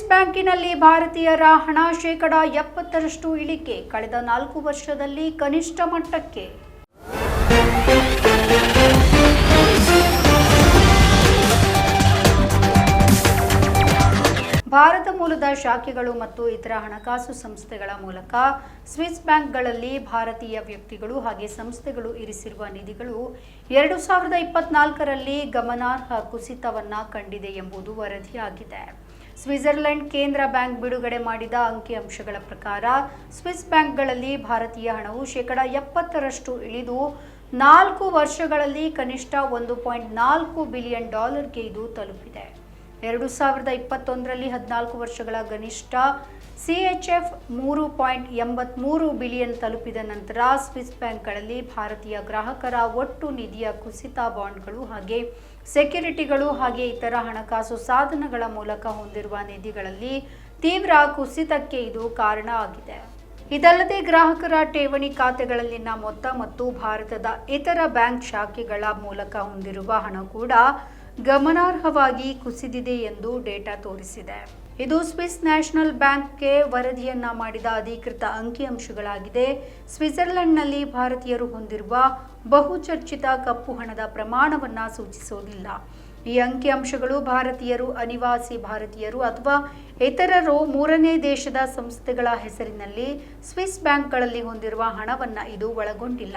Swiss ಬ್ಯಾಂಕಿನಲ್ಲಿ ಭಾರತೀಯರ ಹಣ ಶೇಕಡ ಎಪ್ಪತ್ತರಷ್ಟು ಇಳಿಕೆ ಕಳೆದ ನಾಲ್ಕು ವರ್ಷದಲ್ಲಿ ಕನಿಷ್ಠ ಮಟ್ಟಕ್ಕೆ. ಭಾರತ ಮೂಲದ ಶಾಖೆಗಳು ಮತ್ತು ಇತರ ಹಣಕಾಸು ಸಂಸ್ಥೆಗಳ ಮೂಲಕ ಸ್ವಿಸ್ ಬ್ಯಾಂಕ್ಗಳಲ್ಲಿ ಭಾರತೀಯ ವ್ಯಕ್ತಿಗಳು ಹಾಗೆ ಸಂಸ್ಥೆಗಳು ಇರಿಸಿರುವ ನಿಧಿಗಳು ಎರಡು ಸಾವಿರದ ಇಪ್ಪತ್ನಾಲ್ಕರಲ್ಲಿ ಗಮನಾರ್ಹ ಕುಸಿತವನ್ನು ಕಂಡಿದೆ ಎಂಬುದು ವರದಿಯಾಗಿದೆ. ಸ್ವಿಟ್ಜರ್ಲೆಂಡ್ ಕೇಂದ್ರ ಬ್ಯಾಂಕ್ ಬಿಡುಗಡೆ ಮಾಡಿದ ಅಂಕಿಅಂಶಗಳ ಪ್ರಕಾರ ಸ್ವಿಸ್ ಬ್ಯಾಂಕ್ಗಳಲ್ಲಿ ಭಾರತೀಯ ಹಣವು ಶೇಕಡ ಎಪ್ಪತ್ತರಷ್ಟು ಇಳಿದು ನಾಲ್ಕು ವರ್ಷಗಳಲ್ಲಿ ಕನಿಷ್ಠ ಒಂದು ಪಾಯಿಂಟ್ ನಾಲ್ಕು ಬಿಲಿಯನ್ ಡಾಲರ್ಗೆ ಇದು ತಲುಪಿದೆ. ಎರಡು ಸಾವಿರದ ಇಪ್ಪತ್ತೊಂದರಲ್ಲಿ ಹದಿನಾಲ್ಕು ವರ್ಷಗಳ ಗನಿಷ್ಠ ಸಿಎಚ್ಎಫ್ ಮೂರು ಪಾಯಿಂಟ್ ಎಂಬತ್ಮೂರು ಬಿಲಿಯನ್ ತಲುಪಿದ ನಂತರ ಸ್ವಿಸ್ ಬ್ಯಾಂಕ್ಗಳಲ್ಲಿ ಭಾರತೀಯ ಗ್ರಾಹಕರ ಒಟ್ಟು ನಿಧಿಯ ಕುಸಿತ ಬಾಂಡ್ಗಳು ಹಾಗೆ ಸೆಕ್ಯುರಿಟಿಗಳು ಹಾಗೆ ಇತರ ಹಣಕಾಸು ಸಾಧನಗಳ ಮೂಲಕ ಹೊಂದಿರುವ ನಿಧಿಗಳಲ್ಲಿ ತೀವ್ರ ಕುಸಿತಕ್ಕೆ ಇದು ಕಾರಣ ಆಗಿದೆ. ಇದಲ್ಲದೆ ಗ್ರಾಹಕರ ಠೇವಣಿ ಖಾತೆಗಳಲ್ಲಿನ ಮೊತ್ತ ಮತ್ತು ಭಾರತದ ಇತರ ಬ್ಯಾಂಕ್ ಶಾಖೆಗಳ ಮೂಲಕ ಹೊಂದಿರುವ ಹಣ ಕೂಡ ಗಮನಾರ್ಹವಾಗಿ ಕುಸಿದಿದೆ ಎಂದು ಡೇಟಾ ತೋರಿಸಿದೆ. ಇದು ಸ್ವಿಸ್ ನ್ಯಾಷನಲ್ ಬ್ಯಾಂಕ್ಗೆ ವರದಿಯನ್ನ ಮಾಡಿದ ಅಧಿಕೃತ ಅಂಕಿಅಂಶಗಳಾಗಿದೆ. ಸ್ವಿಟ್ಜರ್ಲೆಂಡ್ನಲ್ಲಿ ಭಾರತೀಯರು ಹೊಂದಿರುವ ಬಹುಚರ್ಚಿತ ಕಪ್ಪು ಹಣದ ಪ್ರಮಾಣವನ್ನು ಸೂಚಿಸೋದಿಲ್ಲ. ಈ ಅಂಕಿಅಂಶಗಳು ಭಾರತೀಯರು, ಅನಿವಾಸಿ ಭಾರತೀಯರು ಅಥವಾ ಇತರರು ಮೂರನೇ ದೇಶದ ಸಂಸ್ಥೆಗಳ ಹೆಸರಿನಲ್ಲಿ ಸ್ವಿಸ್ ಬ್ಯಾಂಕ್ಗಳಲ್ಲಿ ಹೊಂದಿರುವ ಹಣವನ್ನು ಇದು ಒಳಗೊಂಡಿಲ್ಲ.